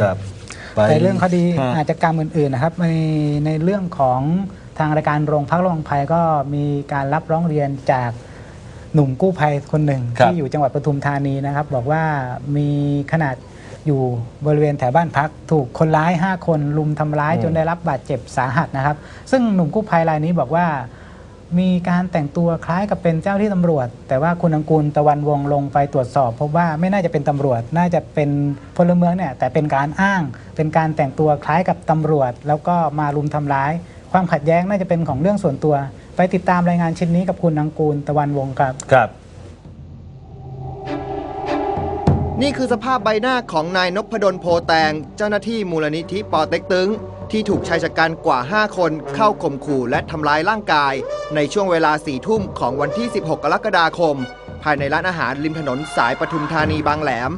ครับไปแต่เรื่องคดีฮะอาชญากรรมอื่นๆนะครับในในเรื่องของทางรายการโรงพักระวังภัยก็มีการรับร้องเรียนจากหนุ่มกู้ภัยคนหนึ่ง ครับที่อยู่จังหวัดปทุมธานีนะครับ บอกว่ามีขนาดอยู่บริเวณแถวบ้านพัก ถูกคนร้าย 5 คนลุมทำร้ายจนได้รับบาดเจ็บสาหัสนะครับ ซึ่งหนุ่มกู้ภัยรายนี้บอกว่า มีการแต่งตัวคล้ายกับเป็นเจ้าที่ตำรวจ แต่ว่าคุณอังกูลตะวันวงศ์ลงไปตรวจสอบ พบว่าไม่น่าจะเป็นตำรวจ น่าจะเป็นพลเมืองเนี่ยแต่เป็นการอ้าง เป็นการแต่งตัวคล้ายกับตำรวจ แล้วก็มารุมทำร้าย ความขัดแย้งน่าจะเป็นของเรื่องส่วนตัว ไปติดตามรายงานชิ้นนี้กับคุณอังกูลตะวันวงศ์ครับ ครับ นี่คือสภาพใบหน้าของนายนพดลโพแตง เจ้าหน้าที่มูลนิธิปอเต็กตึง ที่ถูกชายชะกันกว่า 5 คนเข้าข่มขู่และทำร้ายร่างกาย ในช่วงเวลา4ทุ่มของวันที่ 16 กรกฎาคม ภายในร้านอาหารริมถนนสายปทุมธานีบางแหลม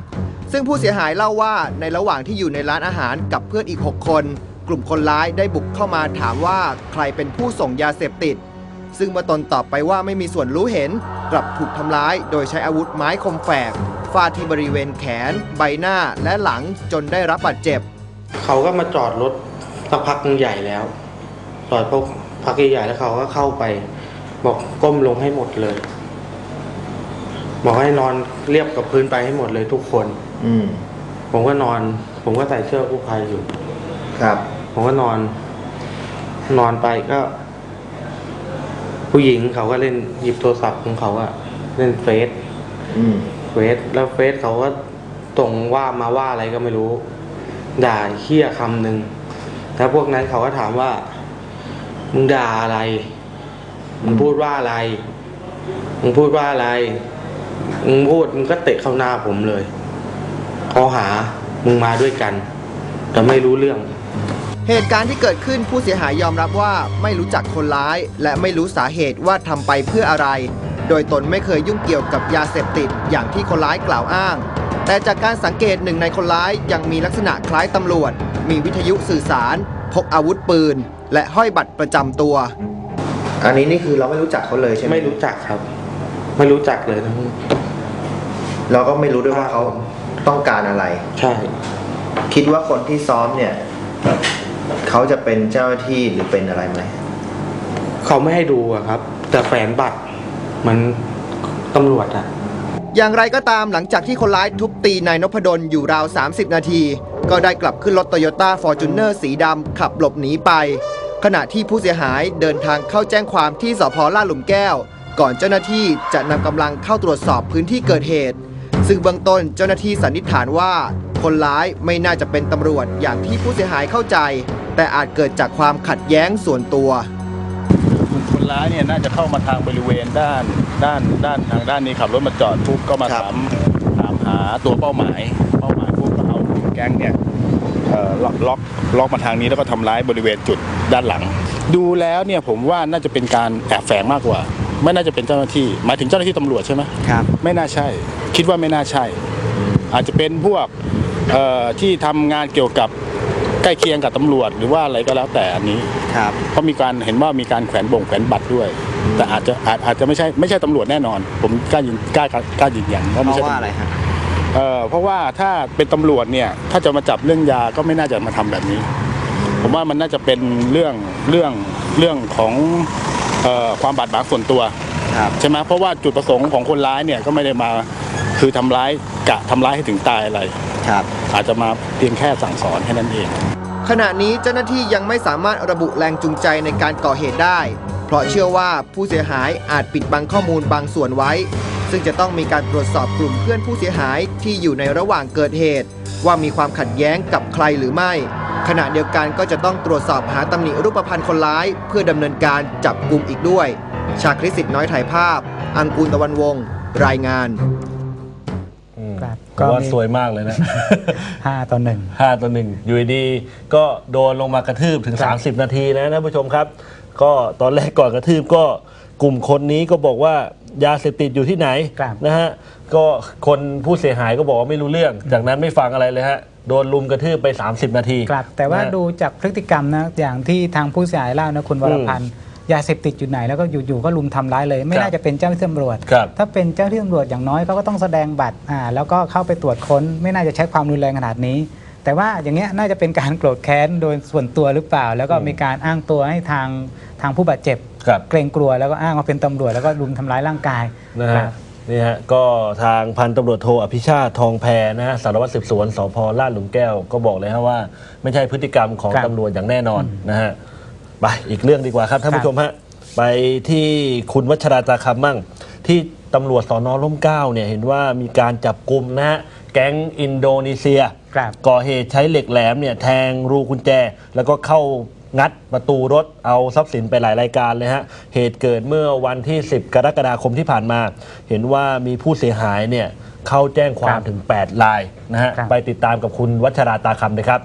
ซึ่งผู้เสียหายเล่าว่าในระหว่างที่อยู่ในร้านอาหารกับเพื่อนอีก 6 คน กลุ่มคนร้ายได้บุกเข้ามาถามว่าใครเป็นผู้ส่งยาเสพติด ซึ่งเมื่อตนตอบไปว่าไม่มีส่วนรู้เห็น กลับถูกทำร้าย โดยใช้อาวุธไม้คมแฝกฟาดที่บริเวณแขน ใบหน้าและหลังจนได้รับบาดเจ็บ เขาก็มาจอดรถ สักพักหนึ่งใหญ่แล้วจอดพวกพักใหญ่ๆแล้วเขาก็เข้าไป บอกก้มลงให้หมดเลย บอกให้นอนเรียบกับพื้นไปให้หมดเลยทุกคน อืม ผมก็นอน ผมก็ใส่เสื้อกู้ภัยอยู่ ครับ ผมก็นอน นอนไปก็ ผู้หญิงเขาก็เล่นหยิบโทรศัพท์ของเขาอะเล่นเฟซอืม เฟซแล้วเฟซเขาก็ส่งว่ามาว่าอะไรก็ไม่รู้ ด่าเคี้ยคำหนึ่ง แล้วพวกนั้นเขาก็ถามว่า มึงด่าอะไร มึงพูดว่าอะไร มึงพูดว่าอะไร มึงพูดมึงก็เตะเข้าหน้าผมเลยข้อหามึงมาด้วยกัน แต่ไม่รู้เรื่อง เหตุการณ์ที่เกิดขึ้นผู้เสียหายยอมรับว่าไม่รู้จักคนร้าย และไม่รู้สาเหตุว่าทำไปเพื่ออะไร โดยตนไม่เคยยุ่งเกี่ยวกับยาเสพติดอย่างที่คนร้ายกล่าวอ้าง แต่จากการสังเกตหนึ่งในคนร้ายยังมีลักษณะคล้ายตำรวจ มีวิทยุสื่อสาร พกอาวุธปืน และห้อยบัตรประจำตัว อันนี้นี่คือเราไม่รู้จักเขาเลยใช่ไหมไม่รู้จักครับ ไม่รู้จักเลยทั้งเราก็ไม่รู้ด้วยว่าเขาต้องการอะไร ใช่ คิดว่าคนที่ซ้อมเนี่ย เขาจะเป็นเจ้าหน้าที่หรือเป็นอะไรไหมเขาไม่ให้ดูอะครับ แต่แฝนบัตรเหมันตำรวจอะ อย่างไรก็ตามหลังจากที่คนร้ายทุบตีนายนพดลอยู่ราว 30 นาที ก็ได้กลับขึ้นรถโตโยต้าฟอร์จูเนอร์สีดำขับหลบหนีไป ขณะที่ผู้เสียหายเดินทางเข้าแจ้งความที่สพลาดหลุมแก้ว ก่อนเจ้าหน้าที่จะนำกำลังเข้าตรวจสอบพื้นที่เกิดเหตุ ซึ่งเบื้องต้นเจ้าหน้าที่สันนิษฐานว่า คนร้ายไม่น่าจะเป็นตำรวจอย่างที่ผู้เสียหายเข้าใจ แต่อาจเกิดจากความขัดแย้งส่วนตัวกลุ่มคนร้ายเนี่ยน่าจะเข้ามาทางบริเวณด้าน ด้านด้านทางด้านนี้ขับรถมาจอดปุ๊บก็มาครับ ถามถามหาตัวเป้าหมาย เป้าหมายปุ๊บก็เอากลุ่มแก๊งเนี่ยเอ่อล็อกล็อกล็อกมาทางนี้แล้วก็ทำร้ายบริเวณจุดด้านหลัง ดูแล้วเนี่ยผมว่าน่าจะเป็นการแอบแฝงมากกว่า ไม่น่าจะเป็นเจ้าหน้าที่หมายถึงเจ้าหน้าที่ตำรวจใช่ไหม ครับ ไม่น่าใช่ คิดว่าไม่น่าใช่ อาจจะเป็นพวกเอ่อที่ทำงานเกี่ยวกับใกล้เคียงกับตำรวจ หรือว่าอะไรก็แล้วแต่อันนี้ ครับ เพราะมีการเห็นว่ามีการแขวนบ่งแขวนบัตรด้วย แต่อาจจะอาจอาจจะไม่ใช่ไม่ใช่ตำรวจแน่นอน ผมกล้ายืนกล้ากล้ายืนยันว่าไม่ใช่ตำวจเอ่อเพราะว่าถ้าเป็นตำรวจเนี่ยถ้าจะมาจับเรื่องยาก็ไม่น่าจะมาทำแบบนี้ ผมว่ามันน่าจะเป็นเรื่องเรื่องเรื่องของเอ่อความบาดหมางส่วนตัวครับใช่ไหมเพราะว่าจุดประสงค์ของคนร้ายเนี่ยก็ไม่ได้มาคือทำร้ายกะทำร้ายให้ถึงตายอะไร ครับ อาจจะมาเพียงแค่สั่งสอนแค่นั้นเอง ขณะนี้เจ้าหน้าที่ยังไม่สามารถระบุแรงจูงใจในการก่อเหตุได้เพ ราะเชื่อว่าผู้เสียหายอาจปิดบังข้อมูลบางส่วนไว้ ซึ่งจะต้องมีการตรวจสอบกลุ่มเพื่อนผู้เสียหายที่อยู่ในระหว่างเกิดเหตุ ว่ามีความขัดแย้งกับใครหรือไม่ ขณะเดียวกันก็จะต้องตรวจสอบหาตำหนิรูปพรรณคนร้าย เพื่อดำเนินการจับกลุ่มอีกด้วย ชาคริสสิทธิ์น้อยถ่ายภาพ อังกูลตะวันวงศ์รายงานอืมครับผมว่าก็มี สวยมากเลยนะ ห้าต่อหนึ่ง ห้าต่อหนึ่งอยู่ดีๆก็โดนลงมากระทืบถึง ครับ 30 นาทีนะท่านผู้ชมครับ ก็ตอนแรกก่อนกระทืบก็กลุ่มคนนี้ก็บอกว่ายาเสพติดอยู่ที่ไหนครับ นะฮะก็คนผู้เสียหายก็บอกว่าไม่รู้เรื่อง จากนั้นไม่ฟังอะไรเลยฮะโดนลุมกระทืบไป 30 นาทีครับแต่ว่านะฮะ ดูจากพฤติกรรมนะอย่างที่ทางผู้เสียหายเล่านะคุณวรพันธ์ยาเสพติดอยู่ไหนแล้วก็อยู่ๆก็ลุมทำร้ายเลย ไม่ครับน่าจะเป็นเจ้าหน้าที่ตำรวจ ครับถ้าเป็นเจ้าหน้าที่ตำรวจอย่างน้อยเขาก็ต้องแสดงบัตรอ่าแล้วก็เข้าไปตรวจค้น ไม่น่าจะใช้ความรุนแรงขนาดนี้ แต่ว่าอย่างเงี้ยน่าจะเป็นการโกรธแค้นโดยส่วนตัวหรือเปล่า แล้วก็มีการอ้างตัวให้ทางทางผู้บาดเจ็บ ครับ เกรงกลัวแล้วก็อ้างว่าเป็นตำรวจแล้วก็รุมทำร้ายร่างกายนะคฮะรับ นี่ฮะก็ทางพันตำรวจโทอภิชาติทองแพนะฮะสารวัตรสืบสวนสพลาดหลุมแก้วก็บอกเลยฮะว่า ไม่ใช่พฤติกรรมของครับตำรวจอย่างแน่นอนนะฮะไปอีกเรื่องดีกว่าครับท่านครับผู้ชมฮะไปที่คุณวัชราจาคำมั่งที่ ตำรวจสอนอร่มเกล้าเนี่ยเห็นว่ามีการจับกลุ่มนะฮะแก๊งอินโดนีเซีย ครับ ก่อเหตุใช้เหล็กแหลมเนี่ยแทงรูกุญแจ แล้วก็เข้างัดประตูรถเอาทรัพย์สินไปหลายรายการเลยฮะ เหตุเกิดเมื่อวันที่ 10 กรกฎาคมที่ผ่านมา เห็นว่ามีผู้เสียหายเนี่ยเข้าแจ้งความครับถึง 8 รายนะฮะ ครับ ไปติดตามกับคุณวัชราตาคำเลยครับ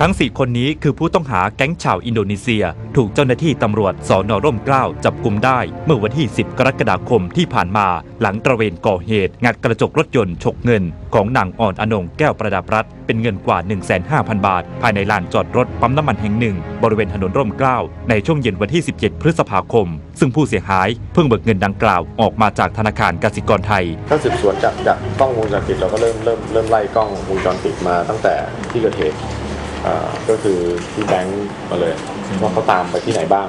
ทั้ง 4 คนนี้คือผู้ต้องหาแก๊งชาวอินโดนีเซีย ถูกเจ้าหน้าที่ตำรวจสอนอร่มเกล้าจับกลุ่มได้ เมื่อวันที่ 10 กรกฎาคมที่ผ่านมา หลังตระเวนก่อเหตุ งัดกระจกรถยนต์ฉกเงิน ของนางอ่อนอนงแก้วประดับรัฐ เป็นเงินกว่า 150,000 บาท ภายในลานจอดรถปั๊มน้ำมันแห่งหนึ่ง บริเวณถนนร่มเกล้าในช่วงเย็นวันที่ 17 พฤษภาคม ซึ่งผู้เสียหายเพิ่งเบิกเงินดังกล่าวออกมาจากธนาคารกสิกรไทย ถ้าสืบสวนจากจากกล้องวงจรปิดเราก็เริ่มเริ่มเริ่มไล่กล้องวงจรปิดมาตั้งแต่ที่เกิดเหตุ อ่าก็คือที่แบงก์มาเลยว่าเขาตามไปที่ไหนบ้าง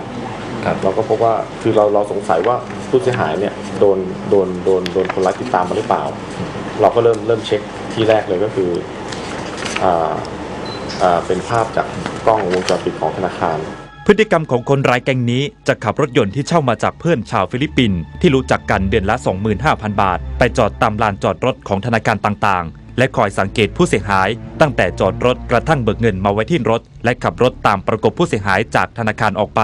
ครับ เราก็พบว่าคือเราเราสงสัยว่าผู้เสียหายเนี่ยโดนโดนโดนโดนคนร้ายติดตามมาหรือเปล่า เราก็เริ่มเริ่มเช็คที่แรกเลยก็คืออ่าอ่าเป็นภาพจากกล้องวงจรปิดของธนาคาร พฤติกรรมของคนร้ายแก๊งนี้จะขับรถยนต์ที่เช่ามาจากเพื่อนชาวฟิลิปปินส์ที่รู้จักกันเดือนละ 25,000 บาท ไปจอดตามลานจอดรถของธนาคารต่างๆ และคอยสังเกตผู้เสียหาย ตั้งแต่จอดรถกระทั่งเบิกเงินมาไว้ที่รถ และขับรถตามประกบผู้เสียหายจากธนาคารออกไป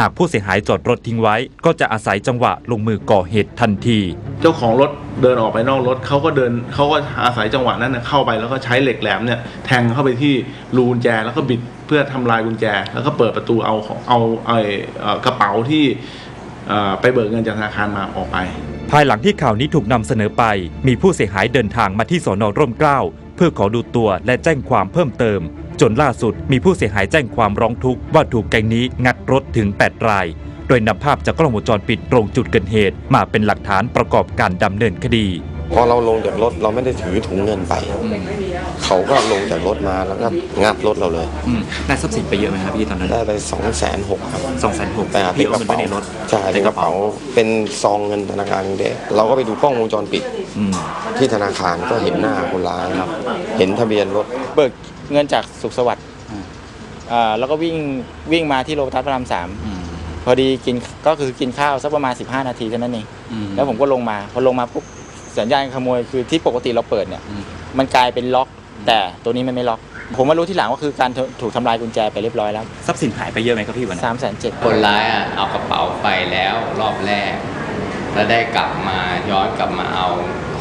หากผู้เสียหายจอดรถทิ้งไว้ ก็จะอาศัยจังหวะลงมือก่อเหตุทันที เจ้าของรถเดินออกไปนอกรถเขาก็เดินเขาก็อาศัยจังหวะนั้นนะเข้าไปแล้วก็ใช้เหล็กแหลมเนี่ยแทงเข้าไปที่รูกุญแจแล้วก็บิดเพื่อทำลายกุญแจ แล้วก็เปิดประตูเอาของเอาไอ้เอ่อกระเป๋าที่ ไปเบิกเงินจากธนาคารมาออกไป ภายหลังที่ข่าวนี้ถูกนำเสนอไป มีผู้เสียหายเดินทางมาที่สอนอร่มเกล้าเพื่อขอดูตัวและแจ้งความเพิ่มเติม จนล่าสุดมีผู้เสียหายแจ้งความร้องทุกข์ว่าถูกแก๊งนี้งัดรถถึง 8 ราย โดยนำภาพจากกล้องวงจรปิดตรงจุดเกิดเหตุมาเป็นหลักฐานประกอบการดำเนินคดี พอเราลงจากรถเราไม่ได้ถือถุงเงินไป เขาก็ลงจากรถมาแล้วก็งัดรถเราเลยอืมได้ทรัพย์สินไปเยอะไหมครับพี่ตอนนั้นได้ไปสองแสนหกครับสองแสนหกแต่พี่เป็นกเอาระเงินไว้เป๋าในรถใช่เป็นกระเป๋าเป็นซองเงินธนาคารกรุงเทพเราก็ไปดูกล้องวงจรปิดอืมที่ธนาคารก็เห็นหน้าคนร้ายเห็นทะเบียนรถเบิกเงินจากสุขสวัสดิ์อ่าแล้วก็วิ่งวิ่งมาที่โลตัสพระรามสามอืมพอดีกินก็คือกินข้าวสักประมาณ15 นาทีเท่านั้นเองอืมแล้วผมก็ลงมาพอลงมาปุ๊บ สัญญาณขโมยคือที่ปกติเราเปิดเนี่ยอืมมันกลายเป็นล็อก แต่ตัวนี้มันไม่ล็อก ผมมารู้ที่หลังว่าคือการถูกทำลายกุญแจไปเรียบร้อยแล้วทรัพย์สินหายไปเยอะไหมครับพี่วันนั้น3ามแสนเจ็ดคนร้ายอะเอากระเป๋าไปแล้วรอบแรก แล้วได้กลับมาย้อนกลับมาเอา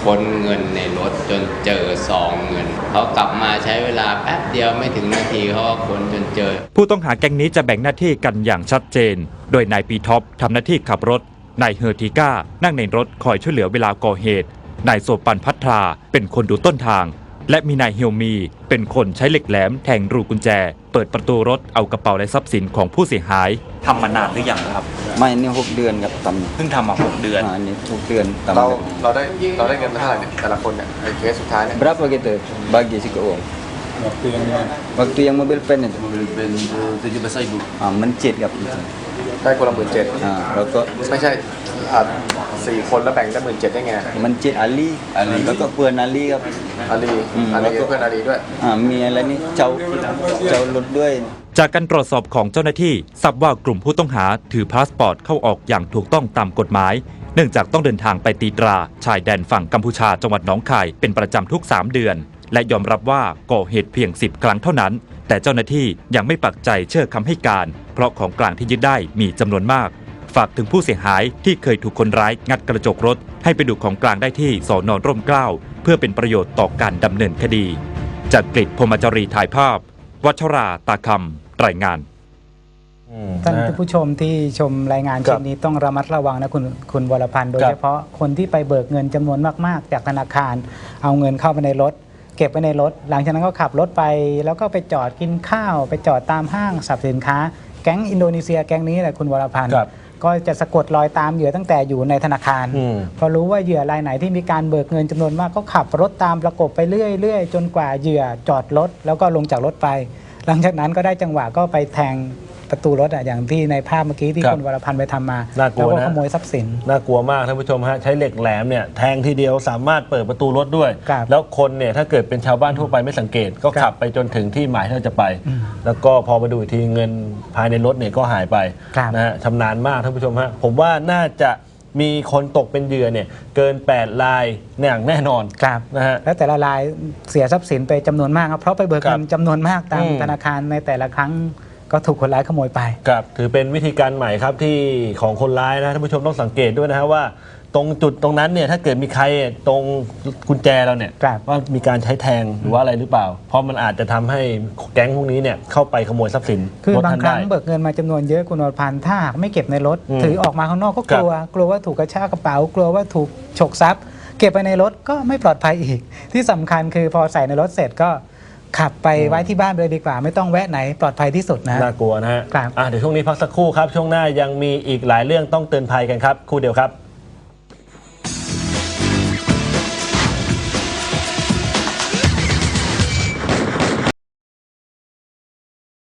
ค้นเงินในรถจนเจอซองเงินเขากลับมาใช้เวลาแป๊บเดียวไม่ถึงนาทีเขาก็ค้นจนเจอ ผู้ต้องหาแก๊งนี้จะแบ่งหน้าที่กันอย่างชัดเจน โดยนายปีท็อปทำหน้าที่ขับรถนายเฮอร์ติก้านั่งในรถคอยช่วยเหลือเวลาก่อเหตุ นายโสปันพัทรา เป็นคนดูต้นทาง และมีนายเฮลมี เป็นคนใช้เหล็กแหลมแทงรูกุญแจ เปิดประตูรถเอากระเป๋าและทรัพย์สินของผู้เสียหาย ทำมานานหรือยังครับ ไม่นี่หกเดือนครับตเพิ่งทำมาหกเดือนำอันนี้หกเดือนตำเราเราได้เราได้เงินมาเท่าไหร่เนี่ยแต่ละคนเนี่ยไอ้เคสสุดท้ายเนี่ย berapa gitu bagi si ke uang waktu yang mobil pen itu mobil pen tujuh belas ribu ah mencit ครับ ได้คนละหมื่นเจ็ดอ่าแล้วก็ไม่ใช่ อ่าสี่คนแล้วแบ่งได้หมื่นเจ็ดได้ไงมันจิตอาลี แล้วก็เพื่อนอาลีครับ อาลีอืมอาแล้ลีวก็ เพื่อนอาลีด้วย อ่ามีอะไรนี่เจ้าเจ้ารถด้วย จากการตรวจสอบของเจ้าหน้าที่ทราบว่ากลุ่มผู้ต้องหาถือพาสปอร์ตเข้าออกอย่างถูกต้องตามกฎหมาย เนื่องจากต้องเดินทางไปตีตรา ชายแดนฝั่งกัมพูชาจังหวัดหนองคายเป็นประจำทุก 3 เดือน และยอมรับว่าก่อเหตุเพียง 10 ครั้งเท่านั้น แต่เจ้าหน้าที่ยังไม่ปักใจเชื่อคำให้การ เพราะของกลางที่ยึดได้มีจำนวนมาก ฝากถึงผู้เสียหายที่เคยถูกคนร้ายงัดกระจกรถ ให้ไปดูของกลางได้ที่สอนอนร่มเกล้าเพื่อเป็นประโยชน์ต่อการดำเนินคดี จากกริดพรหมจรีถ่ายภาพ วัชราตาคำรายงาน อืมท่านนะฮะผู้ชมที่ชมรายงานครัเช่บนนี้ต้องระมัดระวังนะคุณคุณวรพันธ์โดยครับเฉพาะคนที่ไปเบิกเงินจำนวนมาก ๆ จากธนาคาร เอาเงินเข้าไปในรถ เก็บไว้ในรถ หลังจากนั้นก็ขับรถไป แล้วก็ไปจอดกินข้าว ไปจอดตามห้างสรรพสินค้า แก๊งอินโดนีเซียแก๊งนี้แหละคุณวรพันธ์ครับ ก็จะสะกดรอยตามเหยื่อตั้งแต่อยู่ในธนาคาร อืม พอรู้ว่าเหยื่อรายไหนที่มีการเบิกเงินจำนวนมากก็ขับรถตามประกบไปเรื่อยๆ จนกว่าเหยื่อจอดรถแล้วก็ลงจากรถไป หลังจากนั้นก็ได้จังหวะก็ไปแทง ประตูรถอะอย่างที่ในภาพเมื่อกี้ที่ครับคุณวรพันธ์ไปทำมาน่ากลัวแล้วก็นะขโมยทรัพย์สิน น่ากลัวมากท่านผู้ชมฮะใช้เหล็กแหลมเนี่ยแทงทีเดียวสามารถเปิดประตูรถด้วย ครับแล้วคนเนี่ยถ้าเกิดเป็นชาวบ้านทั่วไปไม่สังเกต ก็ครับขับไปจนถึงที่หมายที่เราจะไป อืมแล้วก็พอมาดูอีกทีเงินภายในรถเนี่ยก็หายไปครับ นะฮะชำนาญมากท่านผู้ชมฮะผมว่าน่าจะมีคนตกเป็นเหยื่อเนี่ยเกิน8รายอย่างแน่นอนครับ นะฮะ แล้วแต่ละรายเสียทรัพย์สินไปจำนวนมากครับเพราะไปเบิกครับเงินจำนวนมากตามอืม ธนาคารในแต่ละครั้ง ก็ถูกคนร้ายขโมยไป ครับถือเป็นวิธีการใหม่ครับที่ของคนร้ายนะท่านผู้ชมต้องสังเกตด้วยนะฮะว่าตรงจุดตรงนั้นเนี่ยถ้าเกิดมีใครตรงกุญแจเราเนี่ยครับ ว่ามีการใช้แทงหรือว่าอะไรหรือเปล่า เพราะมันอาจจะทำให้แก๊งพวกนี้เนี่ยเข้าไปขโมยทรัพย์สินคือรถบางท่านครั้งได้ เบิกเงินมาจำนวนเยอะคุณวรพันธ์ถ้าหากไม่เก็บในรถ อืมถือออกมาข้างนอกก็กลัว กลัวว่าถูกกระชากกระเป๋า กลัวว่าถูกฉกทรัพย์ เก็บไปในรถก็ไม่ปลอดภัยอีก ที่สำคัญคือพอใส่ในรถเสร็จก็ ขับไปไว้ที่บ้านเลยดีกว่า ไม่ต้องแวะไหนปลอดภัยที่สุดนะน่ากลัวนะฮะครับ อะเดี๋ยวช่วงนี้พักสักครู่ครับ ช่วงหน้ายังมีอีกหลายเรื่องต้องเตือนภัยกันครับครู่เดียวครับ